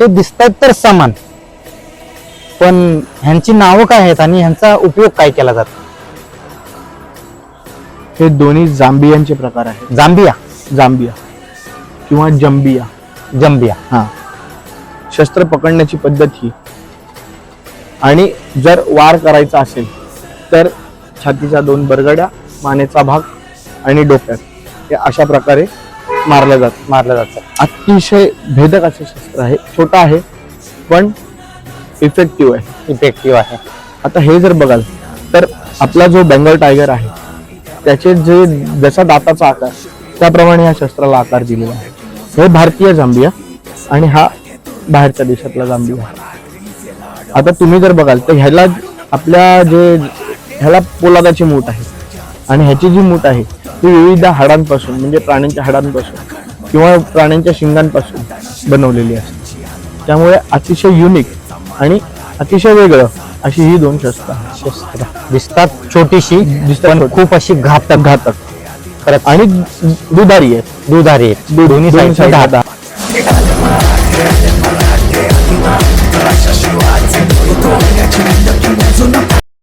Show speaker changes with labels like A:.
A: हे दिसतात तर समान. पण ह्यांची नावं काय आहेत आणि ह्यांचा उपयोग काय केला जातो?
B: हे दोन्ही जांबियांचे प्रकार आहेत.
A: जांबिया.
B: जांबिया किंवा जंबिया.
A: जंबिया.
B: हा. शस्त्र पकडण्याची पद्धत ही. आणि जर वार करायचा असेल तर छातीच्या दोन बरगड्या मानेचा भाग आणि डोक्यात. हे अशा प्रकारे मारलं जातं
A: मारलं जातं
B: अतिशय भेदक असे शस्त्र आहे. छोटा आहे पण इफेक्टिव्ह आहे.
A: इफेक्टिव्ह आहे.
B: आता हे जर बघाल तर आपला जो बेंगल टायगर आहे त्याचे जे जसा दाताचा आकार त्याप्रमाणे या शस्त्राला आकार दिलेला आहे. हे भारतीय जांबिया आणि हा बाहेरच्या देशातला जांबिया आता तुम्ही जर बघाल तर ह्याला आपल्या जे ह्याला पोलादाची मूठ आहे. आणि ह्याची जी मूठ आहे ती विविध हाडांपासून म्हणजे प्राण्यांच्या हाडांपासून किंवा प्राण्यांच्या शिंगांपासून बनवलेली असते. त्यामुळे अतिशय युनिक आणि अतिशय वेगळं अशी ही दोन शस्त्र
A: शस्त्र. दिसतात छोटीशी
B: दिसतात
A: पण
B: छोटी.
A: खूप अशी घातक.
B: घातक.
A: खरंच.
B: आणि दुधारी आहेत.
A: दुधारी आहेत.
B: दोन्ही
A: साईडचे
B: side
A: दात
B: दात.